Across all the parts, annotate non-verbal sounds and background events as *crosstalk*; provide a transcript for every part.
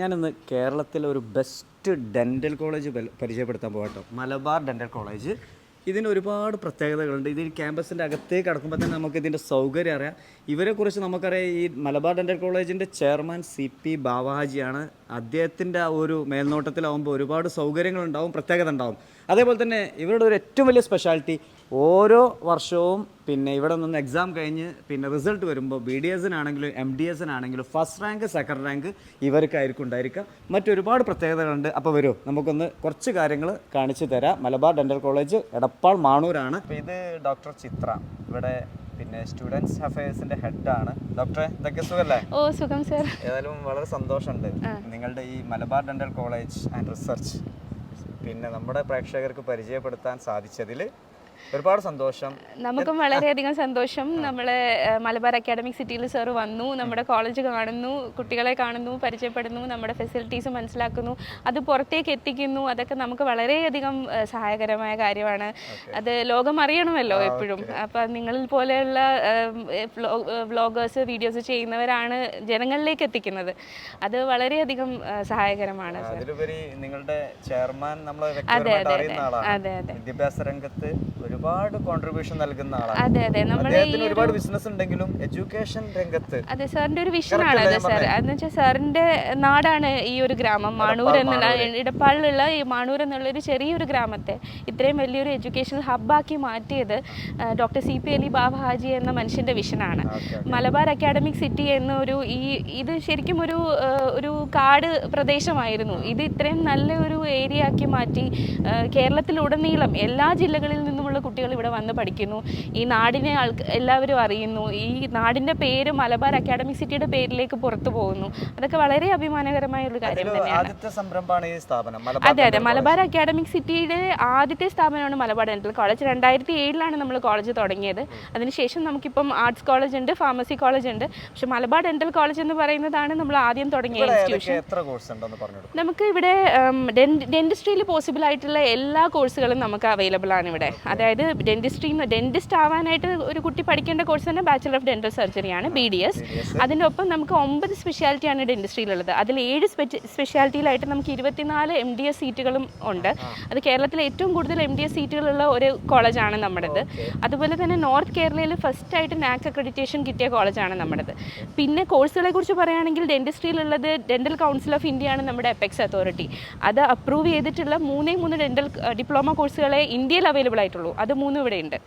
ഞാനിന്ന് കേരളത്തിലെ ഒരു ബെസ്റ്റ് ഡെന്റൽ കോളേജ് പരിചയപ്പെടുത്താൻ പോകട്ടോ മലബാർ ഡെന്റൽ കോളേജ് ഇതിന് ഒരുപാട് പ്രത്യേകതകളുണ്ട്. ഇതിന് ക്യാമ്പസിന്റെ അകത്തേക്ക് കടക്കുമ്പോൾ തന്നെ നമുക്ക് ഇതിന്റെ സൗകര്യം അറിയാം. ഇവരെക്കുറിച്ച് നമുക്കറിയാം ഈ മലബാർ ഡെന്റൽ കോളേജിന്റെ ചെയർമാൻ സി പി ബാവാജിയാണ് അദ്ദേഹത്തിന്റെ ആ ഒരു മേൽനോട്ടത്തിലാവുമ്പോൾ ഒരുപാട് സൗകര്യങ്ങളുണ്ടാവും പ്രത്യേകത ഉണ്ടാവും. അതേപോലെ തന്നെ ഇവരുടെ ഒരു ഏറ്റവും വലിയ സ്പെഷ്യാലിറ്റി ഓരോ വർഷവും പിന്നെ ഇവിടെ നിന്ന് എക്സാം കഴിഞ്ഞ് പിന്നെ റിസൾട്ട് വരുമ്പോൾ ബി ഡി എസിനാണെങ്കിലും എം ഡി എസിനാണെങ്കിലും ഫസ്റ്റ് റാങ്ക് സെക്കൻഡ് റാങ്ക് ഇവർക്കായിരിക്കും ഉണ്ടായിരിക്കുക. മറ്റൊരുപാട് പ്രത്യേകതകളുണ്ട്. അപ്പോൾ വരൂ നമുക്കൊന്ന് കുറച്ച് കാര്യങ്ങൾ കാണിച്ചു തരാം. മലബാർ ഡെന്റൽ കോളേജ് എടപ്പാൾ മാണൂരാണ്. അപ്പോൾ ഇത് ഡോക്ടർ ചിത്ര. ഇവിടെ പിന്നെ സ്റ്റുഡൻസ് ഹെഡ് ഹെഡാണ് ഡോക്ടറെ ഇതൊക്കെ സുഖല്ലേ? ഓ സുഖം സർ. ഏതായാലും വളരെ സന്തോഷമുണ്ട്. നിങ്ങളുടെ ഈ Malabar dental college and research പിന്നെ നമ്മുടെ പ്രേക്ഷകർക്ക് പരിചയപ്പെടുത്താൻ സാധിച്ചതിൽ ഒരുപാട് സന്തോഷം. നമുക്കും വളരെയധികം സന്തോഷം. നമ്മളെ മലബാർ അക്കാഡമിക് സിറ്റിയിൽ സാർ വന്നു നമ്മുടെ കോളേജ് കാണുന്നു കുട്ടികളെ കാണുന്നു പരിചയപ്പെടുന്നു നമ്മുടെ ഫെസിലിറ്റീസ് മനസ്സിലാക്കുന്നു അത് പുറത്തേക്ക് എത്തിക്കുന്നു. അതൊക്കെ നമുക്ക് വളരെയധികം സഹായകരമായ കാര്യമാണ്. അത് ലോകം അറിയണമല്ലോ എപ്പോഴും. അപ്പം നിങ്ങളിൽ പോലെയുള്ള വ്ളോഗേഴ്സ് വീഡിയോസ് ചെയ്യുന്നവരാണ് ജനങ്ങളിലേക്ക് എത്തിക്കുന്നത്. അത് വളരെയധികം സഹായകരമാണ് അതിലുപരി നിങ്ങളുടെ ചെയർമാൻ നമ്മളെ വ്യക്തിപരമായിട്ട് അറിയുന്ന ആളാണ്. അതെ അതെ. വിദ്യാഭ്യാസ രംഗത്ത് ഒരുപാട് കോൺട്രിബ്യൂഷൻ നൽകുന്ന ആളാണ്. അതെ അതെ. നമ്മുടെ ഈ ഒരുപാട് ബിസിനസ് ഉണ്ടെങ്കിലും എഡ്യൂക്കേഷൻ രംഗത്ത് അതെ സാറിന്റെ ഒരു വിഷനാണ് അതെ സാർ അതെന്ന് വെച്ചാൽ സാറിന്റെ നാടാണ് ഈ ഒരു ഗ്രാമം. മാണൂർ എന്നുള്ള ഇടപ്പാളിലുള്ള ഈ മാണൂർ എന്നുള്ള ഒരു ചെറിയൊരു ഗ്രാമത്തെ ഇത്രയും വലിയൊരു എഡ്യൂക്കേഷണൽ ഹബ്ബാക്കി മാറ്റിയത് doctor C P Ali Baba Haji എന്ന മനുഷ്യന്റെ വിഷനാണ് മലബാർ അക്കാഡമിക് സിറ്റി എന്ന ഒരു ഈ ഇത് ശരിക്കും ഒരു ഒരു കാട് പ്രദേശമായിരുന്നു. ഇത് ഇത്രയും നല്ല ഒരു ഏരിയ ആക്കി മാറ്റി കേരളത്തിലുടനീളം എല്ലാ ജില്ലകളിൽ നിന്നുമുള്ള കുട്ടികൾ ഇവിടെ വന്ന് പഠിക്കുന്നു. ഈ നാടിനെ ആൾ എല്ലാവരും അറിയുന്നു. ഈ നാടിന്റെ പേര് മലബാർ അക്കാഡമിക് സിറ്റിയുടെ പേരിലേക്ക് പുറത്തു പോകുന്നു. അതൊക്കെ വളരെ അഭിമാനകരമായ ഒരു കാര്യം തന്നെയാണ്. അതെ അതെ. മലബാർ അക്കാഡമിക് സിറ്റിയുടെ ആദ്യത്തെ സ്ഥാപനമാണ് മലബാർ ഡെന്റൽ കോളേജ് രണ്ടായിരത്തി ഏഴിലാണ് നമ്മൾ കോളേജ് തുടങ്ങിയത്. അതിനുശേഷം നമുക്കിപ്പം ആർട്സ് കോളേജ് ഉണ്ട് ഫാർമസി കോളേജ് ഉണ്ട്. പക്ഷെ മലബാർ ഡെന്റൽ കോളേജ് എന്ന് പറയുന്നതാണ് നമ്മൾ ആദ്യം തുടങ്ങിയ ഇൻസ്റ്റിറ്റ്യൂഷൻ നമുക്ക് ഇവിടെ ഡെന്റിസ്ട്രിയിൽ പോസിബിൾ ആയിട്ടുള്ള എല്ലാ കോഴ്സുകളും നമുക്ക് അവൈലബിൾ ആണ് ഇവിടെ. അതായത് ഡെന്റിസ്ട്രി ഡെന്റിസ്റ്റ് ആവാനായിട്ട് ഒരു കുട്ടി പഠിക്കേണ്ട കോഴ്സ് തന്നെ ബാച്ചിലർ ഓഫ് ഡെന്റൽ സർജറിയാണ് ബി ഡി എസ് അതിന്റെ ഒപ്പം നമുക്ക് ഒമ്പത് സ്പെഷ്യാലിറ്റിയാണ് ഡെന്റിസ്ട്രിയിലുള്ളത് അതിൽ ഏഴ് സ്പെഷ്യാലിറ്റിയിലായിട്ട് നമുക്ക് ഇരുപത്തിനാല് എം ഡി എസ് സീറ്റുകളും ഉണ്ട്. അത് കേരളത്തിലെ ഏറ്റവും കൂടുതൽ എം ഡി എസ് സീറ്റുകളുള്ള ഒരു കോളേജാണ് നമ്മുടേത്. അതുപോലെ തന്നെ നോർത്ത് കേരളയിൽ ഫസ്റ്റ് ആയിട്ട് നാക് അക്രഡിറ്റേഷൻ കിട്ടിയ കോളേജാണ് നമ്മുടേത്. പിന്നെ കോഴ്സുകളെ കുറിച്ച് പറയുകയാണെങ്കിൽ ഡെന്റിസ്ട്രിയിലുള്ളത് ഡെന്റൽ കൗൺസിൽ ഓഫ് ഇന്ത്യ ആണ് നമ്മുടെ എപ്പെക്സ് അതോറിറ്റി അത് അപ്രൂവ് ചെയ്തിട്ടുള്ള മൂന്നേ മൂന്ന് ഡെന്റൽ ഡിപ്ലോമ കോഴ്സുകളെ ഇന്ത്യയിൽ അവൈലബിൾ ആയിട്ടുള്ളൂ. അത് മൂന്നും ഇവിടെ ഉണ്ട്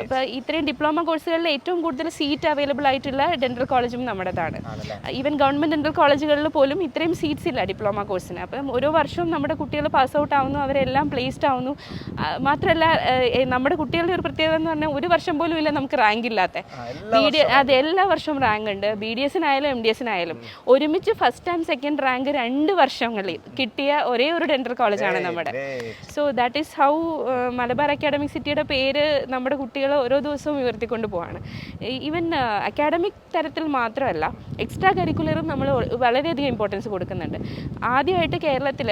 അപ്പൊ അപ്പോൾ ഇത്രയും ഡിപ്ലോമ കോഴ്സുകളിൽ ഏറ്റവും കൂടുതൽ സീറ്റ് അവൈലബിൾ ആയിട്ടുള്ള ഡെന്റൽ കോളേജും നമ്മുടേതാണ്. ഈവൻ ഗവൺമെന്റ് ഡെന്റൽ കോളേജുകളിൽ പോലും ഇത്രയും സീറ്റ്സ് ഇല്ല ഡിപ്ലോമ കോഴ്സിന്. അപ്പം ഓരോ വർഷവും നമ്മുടെ കുട്ടികൾ പാസ് ഔട്ട് ആവുന്നു അവരെല്ലാം പ്ലേസ്ഡ് ആവുന്നു. മാത്രമല്ല നമ്മുടെ കുട്ടികളുടെ ഒരു പ്രത്യേകത എന്ന് പറഞ്ഞാൽ ഒരു വർഷം പോലും ഇല്ല നമുക്ക് റാങ്ക് ഇല്ലാത്ത. ബി ഡി അത് എല്ലാ വർഷവും റാങ്ക് ഉണ്ട്. ബി ഡി എസിനായാലും എം ഡി എസിനായാലും ഒരുമിച്ച് ഫസ്റ്റ് ആൻഡ് സെക്കൻഡ് റാങ്ക് രണ്ട് വർഷങ്ങളിൽ കിട്ടിയ ഒരേ ഒരു ഡെന്റൽ കോളേജാണ് നമ്മുടെ. So that is how Malabar academic സിറ്റിയുടെ പേര് നമ്മുടെ കുട്ടികൾ ഓരോ ദിവസവും ഉയർത്തിക്കൊണ്ട് പോവാണ്. ഈവൻ അക്കാഡമിക് തരത്തിൽ മാത്രമല്ല എക്സ്ട്രാ കരിക്കുലറും നമ്മൾ വളരെയധികം ഇമ്പോർട്ടൻസ് കൊടുക്കുന്നുണ്ട്. ആദ്യമായിട്ട് കേരളത്തിൽ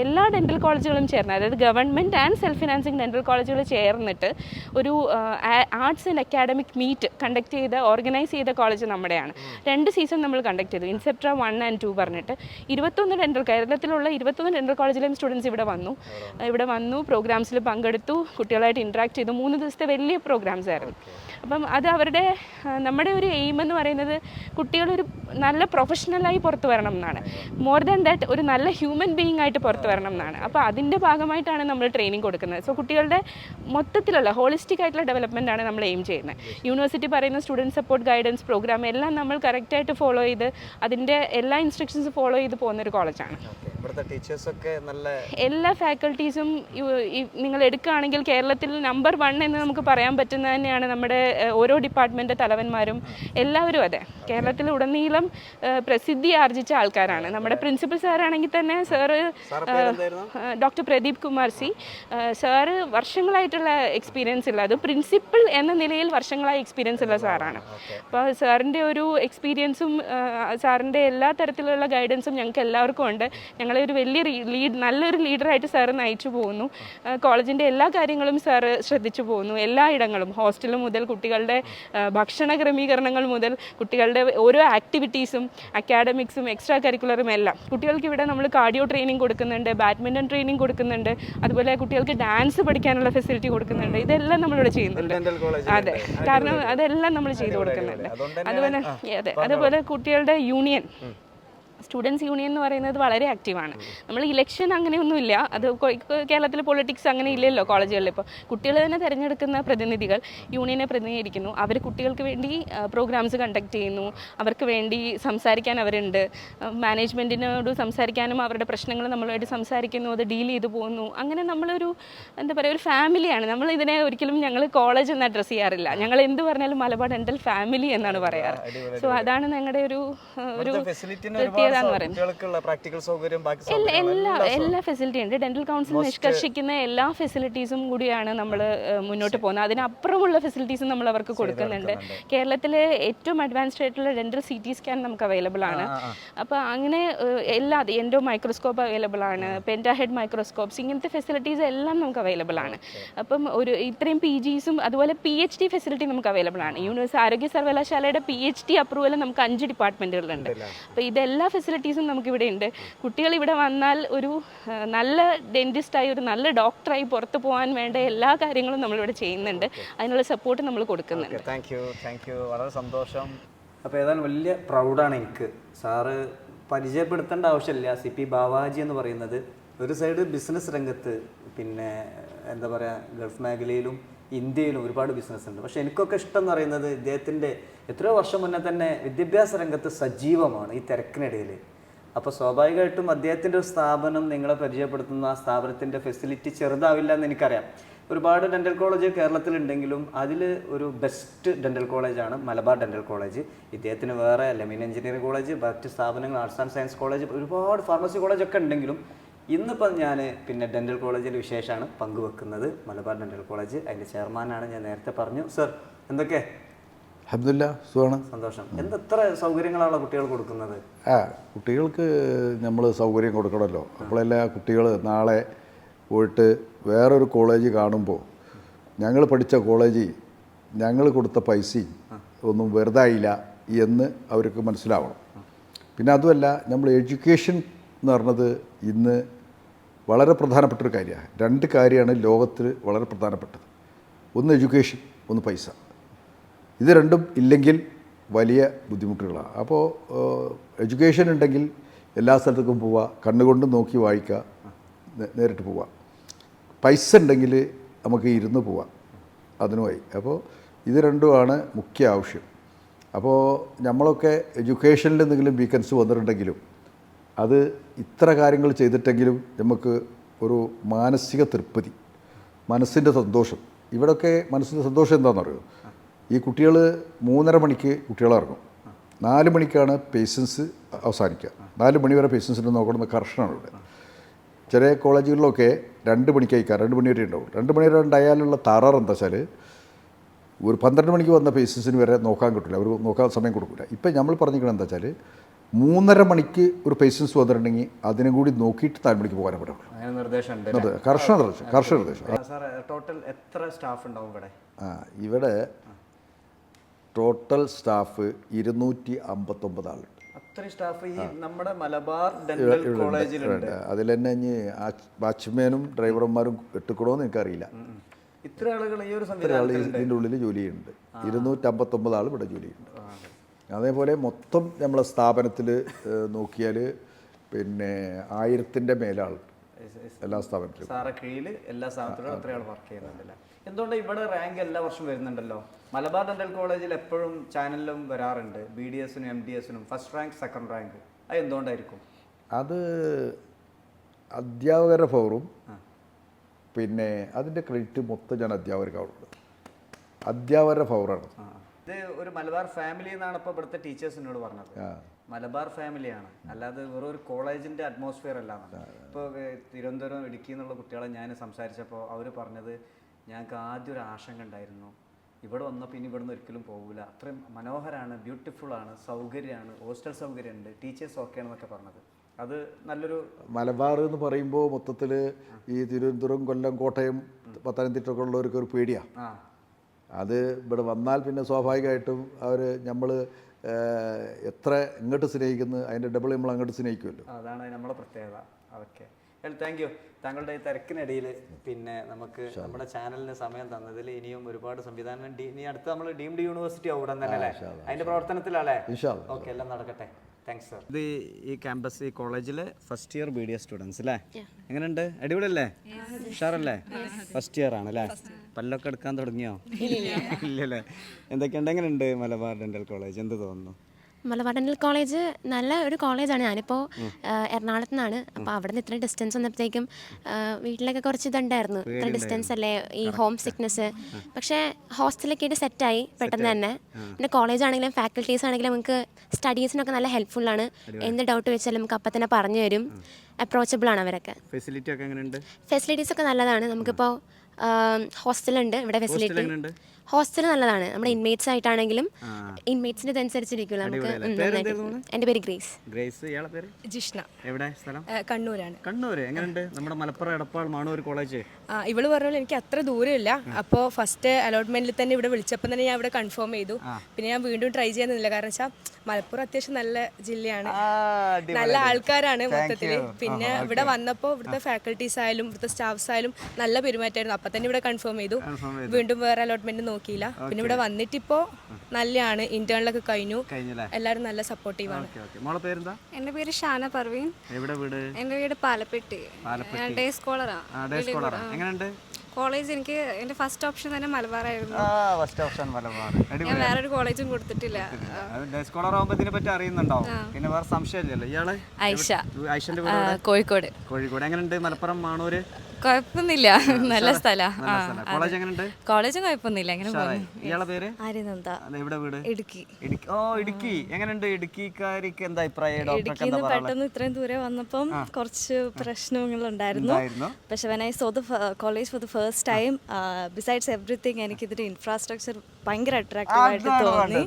എല്ലാ ഡെന്റൽ കോളേജുകളും ചേർന്ന് അതായത് government and self financing dental കോളേജുകൾ ചേർന്നിട്ട് ഒരു arts and academic meet conduct ചെയ്ത ഓർഗനൈസ് ചെയ്ത കോളേജ് നമ്മുടെയാണ്. രണ്ട് സീസൺ നമ്മൾ കണ്ടക്ട് ചെയ്തു. ഇൻസെപ്റ്റ വൺ ആൻഡ് ടു പറഞ്ഞിട്ട്. ഇരുപത്തൊന്ന് ഡെന്റൽ കേരളത്തിലുള്ള ഇരുപത്തൊന്ന് ഡെന്റൽ കോളേജിലെയും സ്റ്റുഡൻസ് ഇവിടെ വന്നു. ഇവിടെ വന്നു പ്രോഗ്രാംസിൽ പങ്കെടുത്തു കുട്ടികളായിട്ട് ഇൻട്രാക്ട് ചെയ്തു. മൂന്ന് ദിവസത്തെ വലിയ പ്രോഗ്രാംസ് ആയിരുന്നു. അപ്പം അത് അവരുടെ നമ്മുടെ ഒരു എയിം എന്ന് പറയുന്നത് കുട്ടികളൊരു നല്ല പ്രൊഫഷണലായി പുറത്തു വരണം എന്നാണ്. മോർ ദാൻ ദാറ്റ് ഒരു നല്ല ഹ്യൂമൻ ബീയിങ് ആയിട്ട് പുറത്തു വരണം എന്നാണ്. അപ്പോൾ അതിന്റെ ഭാഗമായിട്ടാണ് നമ്മൾ ട്രെയിനിങ് കൊടുക്കുന്നത്. സോ കുട്ടികളുടെ മൊത്തത്തിലുള്ള ഹോളിസ്റ്റിക് ആയിട്ടുള്ള ഡെവലപ്മെന്റ് ആണ് നമ്മൾ എയിം ചെയ്യുന്നത്. യൂണിവേഴ്സിറ്റി പറയുന്ന സ്റ്റുഡന്റ് സപ്പോർട്ട് ഗൈഡൻസ് പ്രോഗ്രാം എല്ലാം നമ്മൾ കറക്റ്റായിട്ട് ഫോളോ ചെയ്ത് അതിന്റെ എല്ലാ ഇൻസ്ട്രക്ഷൻസ് ഫോളോ ചെയ്ത് പോകുന്ന ഒരു കോളേജാണ് ഇവിടുത്തെ ടീച്ചേഴ്സൊക്കെ നല്ല എല്ലാ ഫാക്കൽറ്റീസും നിങ്ങൾ എടുക്കുകയാണെങ്കിൽ കേരളത്തിൽ നമ്പർ വൺ എന്ന് നമുക്ക് പറയാൻ പറ്റുന്ന തന്നെയാണ് നമ്മുടെ ഓരോ ഡിപ്പാർട്ട്മെന്റ് തലവന്മാരും എല്ലാവരും അതെ. കേരളത്തിൽ ഉടനീളം പ്രസിദ്ധി ആർജിച്ച ആൾക്കാരാണ്. നമ്മുടെ പ്രിൻസിപ്പൽ സാറാണെങ്കിൽ തന്നെ sir doctor Pradeep Kumar C. Sir വർഷങ്ങളായിട്ടുള്ള എക്സ്പീരിയൻസ് ഉള്ള അത് പ്രിൻസിപ്പൽ എന്ന നിലയിൽ വർഷങ്ങളായി എക്സ്പീരിയൻസ് ഉള്ള സാറാണ് അപ്പോൾ സാറിന്റെ ഒരു എക്സ്പീരിയൻസും സാറിന്റെ എല്ലാ തരത്തിലുള്ള ഗൈഡൻസും ഞങ്ങൾക്ക് എല്ലാവർക്കും ഉണ്ട്. ഞങ്ങളെ ഒരു വലിയ ലീഡ് നല്ലൊരു ലീഡറായിട്ട് സാറ് നയിച്ചു പോകുന്നു. കോളേജിന്റെ എല്ലാ കാര്യങ്ങളും സാർ മലബാർ ശ്രദ്ധിച്ചു പോകുന്നു. എല്ലായിടങ്ങളും ഹോസ്റ്റൽ മുതൽ കുട്ടികളുടെ ഭക്ഷണ ക്രമീകരണങ്ങൾ മുതൽ കുട്ടികളുടെ ഓരോ ആക്ടിവിറ്റീസും അക്കാഡമിക്സും എക്സ്ട്രാ കരിക്കുലറും എല്ലാം. കുട്ടികൾക്ക് ഇവിടെ നമ്മൾ കാർഡിയോ ട്രെയിനിങ് കൊടുക്കുന്നുണ്ട് ബാഡ്മിന്റൺ ട്രെയിനിങ് കൊടുക്കുന്നുണ്ട് അതുപോലെ കുട്ടികൾക്ക് ഡാൻസ് പഠിക്കാനുള്ള ഫെസിലിറ്റി കൊടുക്കുന്നുണ്ട്. ഇതെല്ലാം നമ്മളിവിടെ ചെയ്യുന്നുണ്ട്. അതെ. കാരണം അതെല്ലാം നമ്മൾ ചെയ്തു കൊടുക്കുന്നുണ്ട്. അതുപോലെ അതെ അതുപോലെ കുട്ടികളുടെ യൂണിയൻ സ്റ്റുഡൻസ് യൂണിയൻ എന്ന് പറയുന്നത് വളരെ ആക്റ്റീവാണ്. നമ്മൾ ഇലക്ഷൻ അങ്ങനെയൊന്നുമില്ല. അത് കേരളത്തിൽ പൊളിറ്റിക്സ് അങ്ങനെ ഇല്ലല്ലോ കോളേജുകളിൽ. ഇപ്പോൾ കുട്ടികൾ തന്നെ തിരഞ്ഞെടുക്കുന്ന പ്രതിനിധികൾ യൂണിയനെ പ്രതിനിധീകരിക്കുന്നു. അവർ കുട്ടികൾക്ക് വേണ്ടി പ്രോഗ്രാംസ് കണ്ടക്ട് ചെയ്യുന്നു. അവർക്ക് വേണ്ടി സംസാരിക്കാൻ അവരുണ്ട്. മാനേജ്മെന്റിനോട് സംസാരിക്കാനും അവരുടെ പ്രശ്നങ്ങൾ നമ്മളുമായിട്ട് സംസാരിക്കുന്നു. അത് ഡീൽ ചെയ്തു പോകുന്നു. അങ്ങനെ നമ്മളൊരു എന്താ പറയുക ഒരു ഫാമിലിയാണ്. നമ്മൾ ഇതിനെ ഒരിക്കലും ഞങ്ങൾ കോളേജ് എന്ന് അഡ്രസ്സ് ചെയ്യാറില്ല. ഞങ്ങൾ എന്ത് പറഞ്ഞാലും മലബാർ ഡെന്റൽ ഫാമിലി എന്നാണ് പറയാറ്. സോ അതാണ് ഞങ്ങളുടെ ഒരു ഒരു ഒരു സൗ- പറയുന്നത് എല്ലാ എല്ലാം ഫെസിലിറ്റി ഉണ്ട്. ഡെന്റൽ കൗൺസിൽ നിഷ്കർഷിക്കുന്ന എല്ലാ ഫെസിലിറ്റീസും കൂടിയാണ് നമ്മൾ മുന്നോട്ട് പോകുന്നത്. അതിനപ്പുറമുള്ള ഫെസിലിറ്റീസും നമ്മൾ അവർക്ക് കൊടുക്കുന്നുണ്ട്. കേരളത്തിലെ ഏറ്റവും അഡ്വാൻസ്ഡ് ആയിട്ടുള്ള ഡെന്റൽ സി ടി സ്കാൻ നമുക്ക് അവൈലബിൾ ആണ്. അപ്പോൾ അങ്ങനെ എല്ലാ എൻഡോ മൈക്രോസ്കോപ്പ് അവൈലബിൾ ആണ്. പെന്റാഹെഡ് മൈക്രോസ്കോപ്സ് ഇങ്ങനത്തെ ഫെസിലിറ്റീസ് എല്ലാം നമുക്ക് അവൈലബിൾ ആണ്. അപ്പം ഒരു ഇത്രയും പി ജിസും അതുപോലെ പി എച്ച് ഡി ഫെസിലിറ്റി നമുക്ക് അവൈലബിൾ ആണ്. യൂണിവേഴ്സ് ആരോഗ്യ സർവകലാശാലയുടെ പി എച്ച് ഡി അപ്രൂവൽ നമുക്ക് അഞ്ച് ഡിപ്പാർട്ട്മെന്റുകളുണ്ട് അപ്പോൾ ഇതെല്ലാ ഫെസിലിറ്റീസും നമുക്കിവിടെ ഉണ്ട്. കുട്ടികൾ ഇവിടെ വന്നാൽ ഒരു നല്ല ഡെന്റിസ്റ്റായി ഒരു നല്ല ഡോക്ടറായി പുറത്ത് പോകാൻ വേണ്ട എല്ലാ കാര്യങ്ങളും നമ്മളിവിടെ ചെയ്യുന്നുണ്ട്. അതിനുള്ള സപ്പോർട്ട് നമ്മൾ കൊടുക്കുന്നുണ്ട്. താങ്ക് യു താങ്ക് യു വളരെ സന്തോഷം. അപ്പോൾ ഏതായാലും വലിയ പ്രൗഡാണ് എനിക്ക്. സാറ് പരിചയപ്പെടുത്തേണ്ട ആവശ്യമില്ല. സി പി ബാവാജി എന്ന് പറയുന്നത്. ഒരു സൈഡ് ബിസിനസ് രംഗത്ത് പിന്നെ എന്താ പറയുക ഗൾഫ് മേഖലയിലും ഇന്ത്യയിലും ഒരുപാട് ബിസിനസ് ഉണ്ട്. പക്ഷെ എനിക്കൊക്കെ ഇഷ്ടം എന്ന് പറയുന്നത് ഇദ്ദേഹത്തിന്റെ എത്രയോ വർഷം മുന്നേ തന്നെ വിദ്യാഭ്യാസ രംഗത്ത് സജീവമാണ് ഈ തിരക്കിനിടയിൽ അപ്പോൾ സ്വാഭാവികമായിട്ടും അദ്ദേഹത്തിന്റെ ഒരു സ്ഥാപനം നിങ്ങളെ പരിചയപ്പെടുത്തുന്ന ആ സ്ഥാപനത്തിന്റെ ഫെസിലിറ്റി ചെറുതാവില്ല എന്ന് എനിക്കറിയാം. ഒരുപാട് ഡെന്റൽ കോളേജ് കേരളത്തിലുണ്ടെങ്കിലും അതിൽ ഒരു ബെസ്റ്റ് ഡെന്റൽ കോളേജാണ് മലബാർ ഡെന്റൽ കോളേജ് ഇദ്ദേഹത്തിന് വേറെ ലെമിൻ എഞ്ചിനീയറിംഗ് കോളേജ് മറ്റ് സ്ഥാപനങ്ങൾ ആർട്സ് ആൻഡ് സയൻസ് കോളേജ് ഒരുപാട് ഫാർമസി കോളേജൊക്കെ ഉണ്ടെങ്കിലും ഇന്നിപ്പം ഞാൻ പിന്നെ ഡെന്റൽ കോളേജിന്റെ വിശേഷമാണ് പങ്കുവെക്കുന്നത്. മലബാർ ഡെന്റൽ കോളേജ് അതിന്റെ ചെയർമാനാണ് ഞാൻ നേരത്തെ പറഞ്ഞു. സർ എന്തൊക്കെ? അബ്ദുല്ല സുഖമാണ് സന്തോഷം. എന്തെത്ര സൗകര്യങ്ങളാണ് കുട്ടികൾ കൊടുക്കുന്നത്? ആ കുട്ടികൾക്ക് നമ്മൾ സൗകര്യം കൊടുക്കണമല്ലോ അപ്പോഴല്ലേ കുട്ടികൾ നാളെ പോയിട്ട് വേറൊരു കോളേജ് കാണുമ്പോൾ ഞങ്ങൾ പഠിച്ച കോളേജ് ഞങ്ങൾ കൊടുത്ത പൈസയും ഒന്നും വെറുതായില്ല എന്ന് അവർക്ക് മനസ്സിലാവണം. പിന്നെ അതുമല്ല നമ്മൾ എഡ്യൂക്കേഷൻ എന്ന് പറഞ്ഞത് ഇന്ന് വളരെ പ്രധാനപ്പെട്ട ഒരു കാര്യമാണ്. രണ്ട് കാര്യമാണ് ലോകത്തിൽ വളരെ പ്രധാനപ്പെട്ടത്. ഒന്ന് എഡ്യൂക്കേഷൻ ഒന്ന് പൈസ. ഇത് രണ്ടും ഇല്ലെങ്കിൽ വലിയ ബുദ്ധിമുട്ടുകളാണ്. അപ്പോൾ എഡ്യൂക്കേഷൻ ഉണ്ടെങ്കിൽ എല്ലാ സ്ഥലത്തേക്കും പോവുക കണ്ണുകൊണ്ട് നോക്കി വായിക്കുക നേരിട്ട് പോവുക പൈസ ഉണ്ടെങ്കിൽ നമുക്ക് ഇരുന്ന് പോവാം. അതിനുമായി അപ്പോൾ ഇത് രണ്ടുമാണ് മുഖ്യ ആവശ്യം. അപ്പോൾ നമ്മളൊക്കെ എഡ്യൂക്കേഷനിൽ എന്തെങ്കിലും വീക്കൻസ് വന്നിട്ടുണ്ടെങ്കിലും അത് ഇത്ര കാര്യങ്ങൾ ചെയ്തിട്ടെങ്കിലും നമുക്ക് ഒരു മാനസിക തൃപ്തി മനസ്സിന്റെ സന്തോഷം. ഇവിടെയൊക്കെ മനസ്സിന്റെ സന്തോഷം എന്താണെന്നറിയോ? ഈ കുട്ടികൾ മൂന്നര മണിക്ക് കുട്ടികളെ ഇറങ്ങും നാല് മണിക്കാണ് പേഷ്യൻസ് അവസാനിക്കുക. നാല് മണി വരെ പേഷ്യൻസിനെ നോക്കണമെന്ന് കർഷനാണ് ഇവിടെ. ചില കോളേജുകളിലൊക്കെ രണ്ട് മണിക്ക് അയക്കുക. രണ്ട് മണി വരെ ഉണ്ടാവും. രണ്ട് മണി വരെ ഉണ്ടായാലുള്ള താറാറ് എന്താ വെച്ചാൽ ഒരു പന്ത്രണ്ട് മണിക്ക് വന്ന പേഷ്യൻസിന് വരെ നോക്കാൻ കിട്ടില്ല അവർ നോക്കാൻ സമയം കൊടുക്കില്ല ഇപ്പം നമ്മൾ പറഞ്ഞിരിക്കണം എന്താ വെച്ചാൽ മൂന്നര മണിക്ക് ഒരു പേഷ്യൻസ് വന്നിട്ടുണ്ടെങ്കിൽ അതിനും കൂടി നോക്കിയിട്ട് നാല് മണിക്ക് പോകാൻ പറ്റുള്ളൂ കർഷക നിർദ്ദേശം കർശന നിർദ്ദേശം ടോട്ടൽ എത്ര സ്റ്റാഫ് ഉണ്ടാവും ഇവിടെ? ആ ഇവിടെ ടോട്ടൽ സ്റ്റാഫ് ഇരുന്നൂറ്റി അമ്പത്തൊമ്പത് ആളുണ്ട് നമ്മുടെ മലബാർ ഡെന്റൽ കോളേജിലുണ്ട് അതിൽ തന്നെ ഇനി വാച്ച്മാനും ഡ്രൈവർമാരും ഇട്ടുക്കണമെന്ന് എനിക്കറിയില്ല. ഇത്ര ആളുകൾ ഈ ഒരു ഇതിന്റെ ഉള്ളിൽ ജോലി ചെയ്യുന്നുണ്ട് ഇരുന്നൂറ്റമ്പത്തൊമ്പത് ആൾ ഇവിടെ ജോലി ചെയ്യുന്നുണ്ട് അതേപോലെ മൊത്തം നമ്മളെ സ്ഥാപനത്തിൽ നോക്കിയാൽ പിന്നെ ആയിരത്തിന്റെ മേലാൾ എല്ലാ സ്ഥാപനത്തിലും. സാറെ കീഴിൽ എല്ലാ സ്ഥാപനത്തിലും അത്ര വർക്ക് ചെയ്യുന്നുണ്ടല്ലേ? എന്തുകൊണ്ട് ഇവിടെ റാങ്ക് എല്ലാ വർഷവും വരുന്നുണ്ടല്ലോ? മലബാർ ഡെന്റൽ കോളേജിൽ എപ്പോഴും ചാനലിലും വരാറുണ്ട്. ബി ഡി എസിനും എം ഡി എസിനും ഫസ്റ്റ് റാങ്ക് സെക്കൻഡ് റാങ്ക് അത് എന്തുകൊണ്ടായിരിക്കും? അത് അധ്യാപകരുടെ ഫോറും പിന്നെ അതിന്റെ ക്രെഡിറ്റ് മൊത്തം ഞാൻ അധ്യാപകർക്കാവുള്ളൂ അധ്യാപകരുടെ ഫോറാണ്. ഇത് ഒരു മലബാർ ഫാമിലി എന്നാണ് ഇപ്പോൾ ഇവിടുത്തെ ടീച്ചേഴ്സിനോട് പറഞ്ഞത്. മലബാർ ഫാമിലിയാണ് അല്ലാതെ വെറും ഒരു കോളേജിന്റെ അറ്റ്മോസ്ഫിയർ അല്ല. ഇപ്പോൾ തിരുവനന്തപുരം ഇടുക്കി എന്നുള്ള കുട്ടികളെ ഞാൻ സംസാരിച്ചപ്പോൾ അവർ പറഞ്ഞത് ഞങ്ങൾക്ക് ആദ്യം ഒരു ആശങ്ക ഉണ്ടായിരുന്നു. ഇവിടെ വന്നപ്പോൾ ഇനി ഇവിടുന്ന് ഒരിക്കലും പോകില്ല അത്രയും മനോഹരമാണ് ബ്യൂട്ടിഫുൾ ആണ് സൗകര്യമാണ് ഹോസ്റ്റൽ സൗകര്യമുണ്ട് ടീച്ചേഴ്സ് ഓക്കെ ആണെന്നൊക്കെ പറഞ്ഞത്. അത് നല്ലൊരു മലബാർ എന്ന് പറയുമ്പോൾ മൊത്തത്തിൽ ഈ തിരുവനന്തപുരം കൊല്ലം കോട്ടയം പത്തനംതിട്ട ഒക്കെ ഉള്ളവർക്ക് ഒരു പേടിയാണ് അത് ഇവിടെ വന്നാൽ പിന്നെ സ്വാഭാവികമായിട്ടും അവർ നമ്മൾ എത്ര ഇങ്ങോട്ട് സ്നേഹിക്കുന്നു അതിന്റെ ഡബിൾ നമ്മൾ അങ്ങോട്ട് സ്നേഹിക്കുമല്ലോ. അതാണ് നമ്മുടെ പ്രത്യേകത. ഓക്കെ താങ്ക് യു താങ്കളുടെ ഈ തിരക്കിനിടയിൽ പിന്നെ നമുക്ക് നമ്മുടെ ചാനലിന് സമയം തന്നതിൽ ഇനിയും ഒരുപാട് സംവിധാനം ഇനി അടുത്ത് നമ്മൾ ഡീംഡ് യൂണിവേഴ്സിറ്റി അവിടെ തന്നെ അല്ലേ? അതിന്റെ പ്രവർത്തനത്തിലല്ലേ? അല്ലാ. ഓക്കെ എല്ലാം നടക്കട്ടെ. താങ്ക്സ് സർ ഇത് ഈ ക്യാമ്പസ് ഈ കോളേജിലെ first year B D S students അല്ലേ എങ്ങനെയുണ്ട്? അടിപൊളിയല്ലേ? ഉഷാറല്ലേ? ഫസ്റ്റ് ഇയർ ആണ് അല്ലേ പല്ലൊക്കെ എടുക്കാൻ തുടങ്ങിയോ? ഇല്ലല്ലേ. എന്തൊക്കെയുണ്ട്? എങ്ങനെയുണ്ട് മലബാർ ഡെന്റൽ കോളേജ്? എന്ത് തോന്നുന്നു? മലബാർ ഡെന്റൽ കോളേജ് നല്ല ഒരു കോളേജാണ്. ഞാനിപ്പോൾ എറണാകുളത്ത് നിന്നാണ്. അപ്പോൾ അവിടെ നിന്ന് ഇത്ര ഡിസ്റ്റൻസ് വന്നപ്പോഴത്തേക്കും വീട്ടിലൊക്കെ കുറച്ച് ഇതുണ്ടായിരുന്നു. ഇത്ര ഡിസ്റ്റൻസ് അല്ലേ? ഈ ഹോം സിക്നസ് പക്ഷേ ഹോസ്റ്റലൊക്കെ ആയിട്ട് സെറ്റായി പെട്ടെന്ന് തന്നെ. പിന്നെ കോളേജ് ആണെങ്കിലും ഫാക്കൽറ്റീസ് ആണെങ്കിലും നമുക്ക് സ്റ്റഡീസിനൊക്കെ നല്ല ഹെൽപ്ഫുള്ളാണ് എന്ത് ഡൗട്ട് വെച്ചാലും നമുക്ക് അപ്പം തന്നെ പറഞ്ഞു തരും. അപ്രോച്ചബിൾ ആണ് അവരൊക്കെ. ഫെസിലിറ്റി ഒക്കെ ഫെസിലിറ്റീസ് ഒക്കെ നല്ലതാണ്. നമുക്കിപ്പോൾ ഹോസ്റ്റലുണ്ട് ഇവിടെ ഫെസിലിറ്റി. ഹോസ്റ്റൽ നല്ലതാണ്. നമ്മുടെ ഇൻമേറ്റ്സ് ആയിട്ടാണെങ്കിലും ഇൻമേറ്റ്സിന് ഇതനുസരിച്ചിരിക്കുമല്ലോ നമുക്ക് എന്റെ നന്നായിട്ട് പേര് ഗ്രേസ്. ഗ്രേസ് ഇയാളെ പേര്? ജിഷ്ണ. എവിടെ? സ്ഥലം? കണ്ണൂരാണ്. കണ്ണൂര്. എങ്ങനെയുണ്ട് നമ്മുടെ മലപ്പുറം എടപ്പാൾ മാണൂർ കോളേജ് ആ, ഇവൾ പറഞ്ഞ പോലെ എനിക്ക് അത്ര ദൂരമില്ല. അപ്പോൾ ഫസ്റ്റ് അലോട്ട്മെന്റിൽ തന്നെ ഇവിടെ വിളിച്ചപ്പോൾ തന്നെ ഞാൻ ഇവിടെ കൺഫേം ചെയ്തു. പിന്നെ ഞാൻ വീണ്ടും ട്രൈ ചെയ്യുന്നില്ല കാരണം വെച്ചാൽ മലപ്പുറം അത്യാവശ്യം നല്ല ജില്ലയാണ്. നല്ല ആൾക്കാരാണ് മൊത്തത്തിൽ പിന്നെ ഇവിടെ വന്നപ്പോൾ ഇവിടുത്തെ ഫാക്കൽറ്റീസ് ആയാലും ഇവിടുത്തെ സ്റ്റാഫ്സ് ആയാലും നല്ല പെരുമാറ്റമായിരുന്നു. അപ്പം തന്നെ ഇവിടെ കൺഫേം ചെയ്തു. വീണ്ടും വേറെ അലോട്ട്മെന്റ് നോക്കിയില്ല. പിന്നെ ഇവിടെ വന്നിട്ടിപ്പോ നല്ലതാണ് ഇന്റേണലൊക്കെ കഴിഞ്ഞു. എല്ലാരും എല്ലാവരും നല്ല സപ്പോർട്ടീവ് ആണ്. എന്റെ മോളെ പേരെന്താ? എന്റെ പേര് ഷാന പർവീൻ. എവിടെ വീട്? എന്റെ വീട് പാലപ്പെട്ടി. ഞാൻ ഡേ സ്കോളറാ. കോളേജ് എനിക്ക് എന്റെ ഫസ്റ്റ് ഓപ്ഷൻ തന്നെ മലബാറായിരുന്നു. ആ ഫസ്റ്റ് ഓപ്ഷൻ മലബാർ. ഞാൻ വേറൊരു കോളേജും കൊടുത്തിട്ടില്ല. ഡേ സ്കോളർ ആവുമ്പോൾ ഇതിനെ പറ്റി അറിയുന്നുണ്ടാവും പിന്നെ വേറെ സംശയമില്ലല്ലോ. ഇയാൾ? ഐഷ. ഐഷന്റെ? കോഴിക്കോട്. കോഴിക്കോട്. എങ്ങനെയുണ്ട് മലപ്പുറം മാണൂര്? കുഴപ്പമൊന്നുമില്ല. *laughs* നല്ല സ്ഥലാ. കോളേജ് എങ്ങനെയുണ്ട് കോളേജും കുഴപ്പമൊന്നുമില്ല ഇയാളെ പേര്? എവിടെ വീട്? ഇടുക്കി. ഓ ഇടുക്കി. എങ്ങനെയുണ്ട് ഇടുക്കിക്കാരിക്ക് എന്താ അഭിപ്രായം? എന്താ പെട്ടെന്ന് ഇത്രയും ദൂരെ വന്നപ്പം കുറച്ച് പ്രശ്നങ്ങളുണ്ടായിരുന്നു. ഉണ്ടായിരുന്നു. പക്ഷെ when I saw the college for the first time besides everything എനിക്ക് ഇതിന്റെ ഇൻഫ്രാസ്ട്രക്ചർ ഭയങ്കര അട്രാക്റ്റീവ് ആയിട്ട് തോന്നി.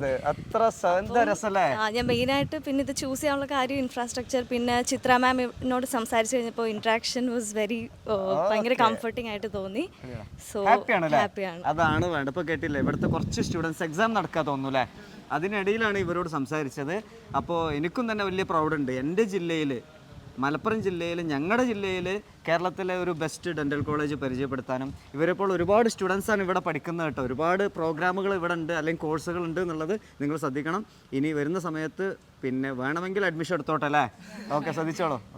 ഞാൻ മെയിനായിട്ട് പിന്നെ ഇത് ചൂസ് ചെയ്യാനുള്ള കാര്യം ഇൻഫ്രാസ്ട്രക്ചർ പിന്നെ ചിത്ര മാമിനോട് സംസാരിച്ച് കഴിഞ്ഞപ്പോൾ ഇൻട്രാക്ഷൻ വാസ് വെരി ഭയങ്കര കംഫർട്ടിംഗ് ആയിട്ട് തോന്നി. സോ ഹാപ്പിയാണ് അതാണ് വേണ്ട ഇപ്പൊ കേട്ടില്ലേ? ഇവിടുത്തെ കുറച്ച് സ്റ്റുഡൻസ് എക്സാം നടക്കാൻ തോന്നുന്നു അല്ലേ അതിനിടയിലാണ് ഇവരോട് സംസാരിച്ചത്. അപ്പോൾ എനിക്കും തന്നെ വലിയ പ്രൗഡ് ഉണ്ട് എന്റെ ജില്ലയിൽ മലപ്പുറം ജില്ലയിൽ ഞങ്ങളുടെ ജില്ലയിൽ കേരളത്തിലെ ഒരു ബെസ്റ്റ് ഡെന്റൽ കോളേജ് പരിചയപ്പെടുത്താനും ഇവരിപ്പോൾ ഒരുപാട് സ്റ്റുഡൻസാണ് ഇവിടെ പഠിക്കുന്നത് കേട്ടോ. ഒരുപാട് പ്രോഗ്രാമുകൾ ഇവിടെ ഉണ്ട് അല്ലെങ്കിൽ കോഴ്സുകൾ ഉണ്ട് എന്നുള്ളത് നിങ്ങൾ ശ്രദ്ധിക്കണം. ഇനി വരുന്ന സമയത്ത് പിന്നെ വേണമെങ്കിൽ അഡ്മിഷൻ എടുത്തോട്ടെ അല്ലേ ഓക്കെ ശ്രദ്ധിച്ചോളൂ.